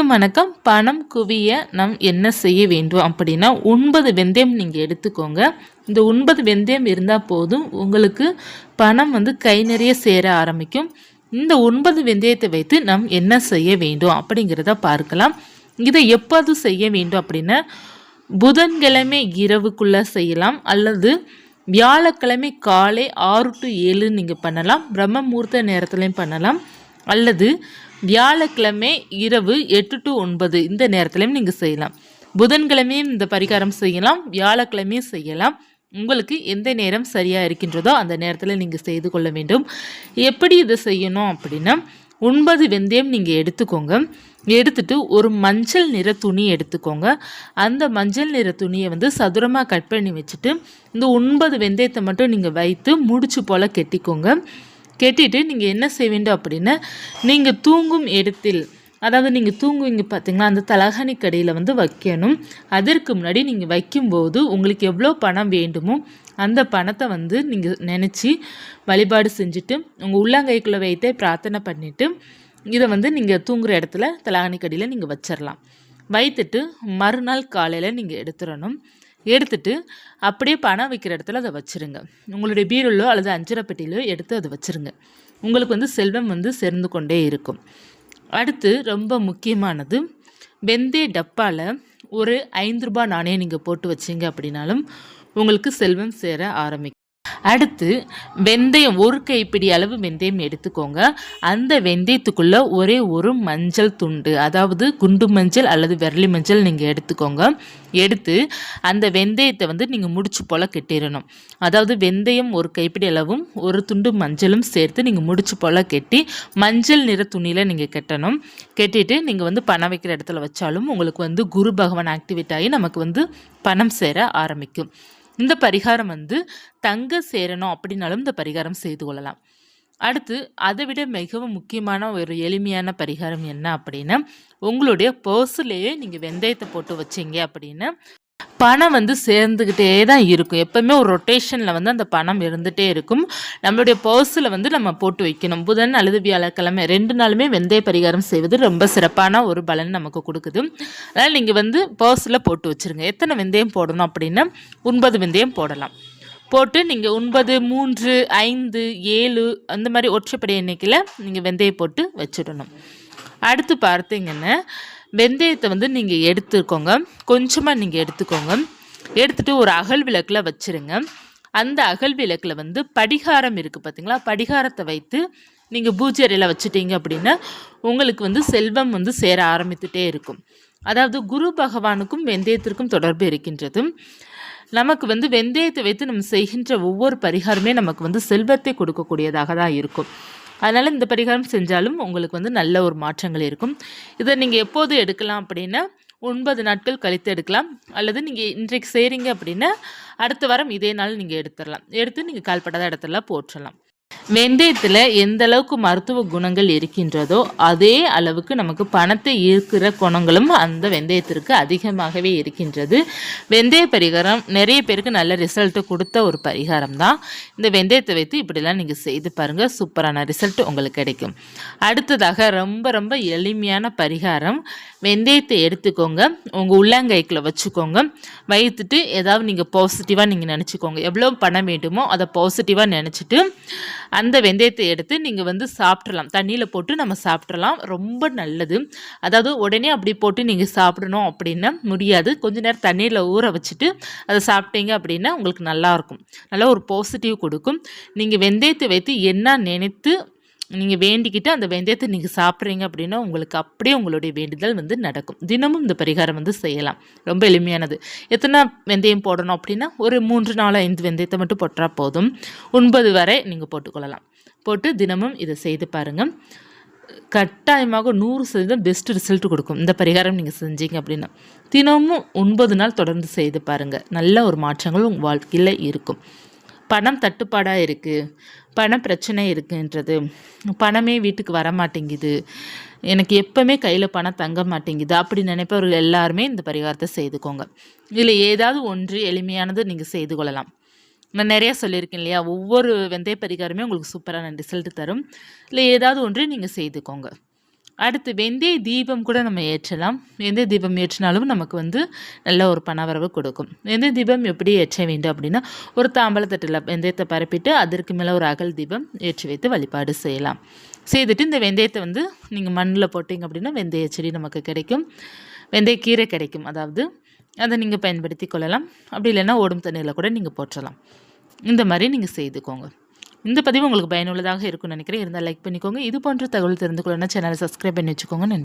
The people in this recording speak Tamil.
அனைவருக்கும் வணக்கம். பணம் குவிய நாம் என்ன செய்ய வேண்டும் அப்படின்னா ஒன்பது வெந்தயம் நீங்கள் எடுத்துக்கோங்க. இந்த ஒன்பது வெந்தயம் இருந்தால் போதும். உங்களுக்கு பணம் வந்து கை நிறைய சேர ஆரம்பிக்கும். இந்த ஒன்பது வெந்தயத்தை வைத்து நாம் என்ன செய்ய வேண்டும் அப்படிங்கிறத பார்க்கலாம். இதை எப்போது செய்ய வேண்டும் அப்படின்னா புதன்கிழமை இரவுக்குள்ளே செய்யலாம். அல்லது வியாழக்கிழமை காலை ஆறு டு ஏழு நீங்கள் பண்ணலாம். பிரம்ம முகூர்த்த நேரத்துலையும் பண்ணலாம். அல்லது வியாழக்கிழமை இரவு எட்டு டு ஒன்பது இந்த நேரத்துலையும் நீங்கள் செய்யலாம். புதன்கிழமையும் இந்த பரிகாரம் செய்யலாம் வியாழக்கிழமையும் செய்யலாம். உங்களுக்கு எந்த நேரம் சரியாக இருக்கின்றதோ அந்த நேரத்தில் நீங்கள் செய்து கொள்ள வேண்டும். எப்படி இதை செய்யணும் அப்படின்னா ஒன்பது வெந்தயம் நீங்கள் எடுத்துக்கோங்க. எடுத்துட்டு ஒரு மஞ்சள் நிற துணி எடுத்துக்கோங்க. அந்த மஞ்சள் நிற துணியை வந்து சதுரமாக கட் பண்ணி வச்சுட்டு இந்த ஒன்பது வெந்தயத்தை மட்டும் நீங்கள் வைத்து முடிச்சு போல் கெட்டிக்கோங்க. கெட்டிட்டு நீங்கள் என்ன செய்ய வேண்டும் அப்படின்னா நீங்கள் தூங்கும் இடத்தில் அதாவது நீங்கள் தூங்குவீங்க பார்த்தீங்களா அந்த தலகாணி கடையில் வந்து வைக்கணும். அதற்கு முன்னாடி நீங்கள் வைக்கும்போது உங்களுக்கு எவ்வளோ பணம் வேண்டுமோ அந்த பணத்தை வந்து நீங்கள் நினச்சி வழிபாடு செஞ்சுட்டு உங்கள் உள்ளங்கைக்குள்ளே வைத்தே பிரார்த்தனை பண்ணிவிட்டு இதை வந்து நீங்கள் தூங்குகிற இடத்துல தலகாணி கடியில் நீங்கள் வச்சிடலாம் வைத்துட்டு மறுநாள் காலையில் நீங்கள் எடுத்துடணும். எடுத்துட்டு அப்படியே பணம் வைக்கிற இடத்துல அதை வச்சுருங்க. உங்களுடைய பீரோலோ அல்லது அஞ்சரை பெட்டியிலோ எடுத்து அதை வச்சுருங்க. உங்களுக்கு வந்து செல்வம் வந்து சேர்ந்து கொண்டே இருக்கும். அடுத்து ரொம்ப முக்கியமானது வெந்தய டப்பாவில் ஒரு ஐந்து ரூபாய் நாணயம் நீங்கள் போட்டு வச்சிங்க அப்படின்னாலும் உங்களுக்கு செல்வம் சேர ஆரம்பிக்கும். அடுத்து வெந்தயம் ஒரு கைப்பிடி அளவு வெந்தயம் எடுத்துக்கோங்க. அந்த வெந்தயத்துக்குள்ளே ஒரே ஒரு மஞ்சள் துண்டு அதாவது குண்டு மஞ்சள் அல்லது விரலி மஞ்சள் நீங்கள் எடுத்துக்கோங்க. எடுத்து அந்த வெந்தயத்தை வந்து நீங்கள் முடிச்சு போல் கெட்டிடணும். அதாவது வெந்தயம் ஒரு கைப்பிடி அளவும் ஒரு துண்டு மஞ்சளும் சேர்த்து நீங்கள் முடிச்சு போல் கெட்டி மஞ்சள் நிற துணியில் நீங்கள் கெட்டணும். கெட்டிட்டு நீங்கள் வந்து பணம் வைக்கிற இடத்துல வச்சாலும் உங்களுக்கு வந்து குரு பகவான் ஆக்டிவேட் ஆகி நமக்கு வந்து பணம் சேர ஆரம்பிக்கும். இந்த பரிகாரம் வந்து தங்க சேரணும் அப்படின்னாலும் இந்த பரிகாரம் செய்து கொள்ளலாம். அடுத்து அதை விட மிகவும் முக்கியமான ஒரு எளிமையான பரிகாரம் என்ன அப்படின்னா உங்களுடைய பர்ஸ்லேயே நீங்கள் வெந்தயத்தை போட்டு வச்சிங்க அப்படின்னா பணம் வந்து சேர்ந்துக்கிட்டே தான் இருக்கும். எப்போவுமே ஒரு ரொட்டேஷனில் வந்து அந்த பணம் இருந்துகிட்டே இருக்கும். நம்மளுடைய பர்ஸில் வந்து நம்ம போட்டு வைக்கணும். புதன் அல்லது வியாழக்கிழமை ரெண்டு நாளுமே வெந்தய பரிகாரம் செய்வது ரொம்ப சிறப்பான ஒரு பலன் நமக்கு கொடுக்குது. அதனால் நீங்கள் வந்து பர்ஸில் போட்டு வச்சுருங்க. எத்தனை வெந்தயம் போடணும் அப்படின்னா ஒன்பது வெந்தயம் போடலாம். போட்டு நீங்கள் ஒன்பது மூன்று ஐந்து ஏழு அந்த மாதிரி ஒற்றைப்படை எண்ணிக்கையில் நீங்கள் வெந்தயம் போட்டு வச்சிடணும். அடுத்து பார்த்தீங்கன்னா வெந்தயத்தை வந்து நீங்கள் எடுத்துக்கோங்க. கொஞ்சமாக நீங்கள் எடுத்துக்கோங்க. எடுத்துகிட்டு ஒரு அகல் விளக்கில் வச்சுருங்க. அந்த அகல் விளக்கில் வந்து படிகாரம் இருக்குது பார்த்தீங்களா படிகாரத்தை வைத்து நீங்கள் பூஜை அறையில் வச்சுட்டீங்க அப்படின்னா உங்களுக்கு வந்து செல்வம் வந்து சேர ஆரம்பித்துட்டே இருக்கும். அதாவது குரு பகவானுக்கும் வெந்தயத்திற்கும் தொடர்பு இருக்கின்றது. நமக்கு வந்து வெந்தயத்தை வைத்து நம்ம செய்கின்ற ஒவ்வொரு பரிகாரமே நமக்கு வந்து செல்வத்தை கொடுக்கக்கூடியதாக தான் இருக்கும். அதனால் இந்த பரிகாரம் செஞ்சாலும் உங்களுக்கு வந்து நல்ல ஒரு மாற்றங்கள் இருக்கும். இதை நீங்கள் எப்போது எடுக்கலாம் அப்படின்னா ஒன்பது நாட்கள் கழித்து எடுக்கலாம். அல்லது நீங்கள் இன்றைக்கு செய்கிறீங்க அப்படின்னா அடுத்த வாரம் இதே நாள் நீங்கள் எடுத்துடலாம். எடுத்து நீங்கள் கால்படாத இடத்துல போற்றலாம். வெந்தயத்தில் எந்த அளவுக்கு மருத்துவ குணங்கள் இருக்கின்றதோ அதே அளவுக்கு நமக்கு பணத்தை ஈர்க்கிற குணங்களும் அந்த வெந்தயத்திற்கு அதிகமாகவே இருக்கின்றது. வெந்தய பரிகாரம் நிறைய பேருக்கு நல்ல ரிசல்ட்டு கொடுத்த ஒரு பரிகாரம் தான் இந்த வெந்தயத்தை வைத்து இப்படிலாம் நீங்கள் செய்து பாருங்கள் சூப்பரான ரிசல்ட் உங்களுக்கு கிடைக்கும். அடுத்ததாக ரொம்ப ரொம்ப எளிமையான பரிகாரம். வெந்தயத்தை எடுத்துக்கோங்க உங்கள் உள்ளங்கைக்குள்ள வச்சுக்கோங்க. வைத்துட்டு ஏதாவது நீங்கள் பாசிட்டிவாக நீங்கள் நினச்சிக்கோங்க. எவ்வளோ பணம் வேண்டுமோ அதை பாசிட்டிவாக நினச்சிட்டு அந்த வெந்தயத்தை எடுத்து நீங்கள் வந்து சாப்பிட்றலாம் தண்ணியில் போட்டு நம்ம சாப்பிட்றலாம் ரொம்ப நல்லது. அதாவது உடனே அப்படி போட்டு நீங்கள் சாப்பிடணும் அப்படின்னா முடியாது. கொஞ்ச நேரம் தண்ணியில் ஊற வச்சுட்டு அதை சாப்பிட்டீங்க அப்படின்னா உங்களுக்கு நல்லாயிருக்கும் நல்லா ஒரு பாசிட்டிவ் கொடுக்கும். நீங்கள் வெந்தயத்தை வைத்து என்ன நினைத்து நீங்கள் வேண்டிக்கிட்டு அந்த வெந்தயத்தை நீங்கள் சாப்பிட்றீங்க அப்படின்னா உங்களுக்கு அப்படியே உங்களுடைய வேண்டுதல் வந்து நடக்கும். தினமும் இந்த பரிகாரம் வந்து செய்யலாம். ரொம்ப எளிமையானது. எத்தனை வெந்தயம் போடணும் அப்படின்னா ஒரு மூன்று நாலு ஐந்து வெந்தயத்தை மட்டும் போட்டால் போதும். ஒன்பது வரை நீங்கள் போட்டுக்கொள்ளலாம். போட்டு தினமும் இதை செய்து பாருங்கள் கட்டாயமாக நூறு சதவீதம் பெஸ்ட் ரிசல்ட் கொடுக்கும். இந்த பரிகாரம் நீங்கள் செஞ்சீங்க அப்படின்னா. தினமும் ஒன்பது நாள் தொடர்ந்து செய்து பாருங்கள் நல்ல ஒரு மாற்றங்கள் உங்கள் வாழ்க்கையில் இருக்கும். பணம் தட்டுப்பாடாக இருக்குது பண பிரச்சனை இருக்குன்றது. பணமே வீட்டுக்கு வர மாட்டேங்குது எனக்கு எப்போவுமே கையில் பணம் தங்க மாட்டேங்குது. அப்படி நினைப்பவர்கள் எல்லாருமே இந்த பரிகாரத்தை செய்துக்கோங்க. இதில் ஏதாவது ஒன்று எளிமையானது நீங்கள் செய்து கொள்ளலாம். நான் நிறையா சொல்லியிருக்கேன் இல்லையா? ஒவ்வொரு வெந்தய பரிகாரமே உங்களுக்கு சூப்பரான ரிசல்ட் தரும். இல்லை ஏதாவது ஒன்று நீங்கள் செய்துக்கோங்க. அடுத்து வெந்தய தீபம் கூட நம்ம ஏற்றலாம். வெந்தய தீபம் ஏற்றினாலும் நமக்கு வந்து நல்ல ஒரு பணவரவு கொடுக்கும். வெந்தய தீபம் எப்படி ஏற்ற வேண்டும் அப்படின்னா ஒரு தாம்பலத்தட்டில் வெந்தயத்தை பரப்பிட்டு அதற்கு மேலே ஒரு அகல் தீபம் ஏற்றி வைத்து வழிபாடு செய்யலாம். செய்துட்டு இந்த வெந்தயத்தை வந்து நீங்கள் மண்ணில் போட்டிங்க அப்படின்னா வெந்தய செடி நமக்கு கிடைக்கும். வெந்தயக்கீரை கிடைக்கும். அதாவது அதை நீங்கள் பயன்படுத்தி கொள்ளலாம். அப்படி இல்லைன்னா ஓடும் தண்ணியில் கூட நீங்கள் போற்றலாம். இந்த மாதிரி நீங்கள் செய்துக்கோங்க. இந்த பதிவு உங்களுக்கு பயனுள்ளதாக இருக்கும்னு நினைக்கிறேன். இருந்தால் லைக் பண்ணிக்கோங்க. இது போன்ற தகவல் தெரிந்து கொள்ளணும் சேனலை சப்ஸ்கிரைப் பண்ணி வச்சுக்கோங்க. நன்றி.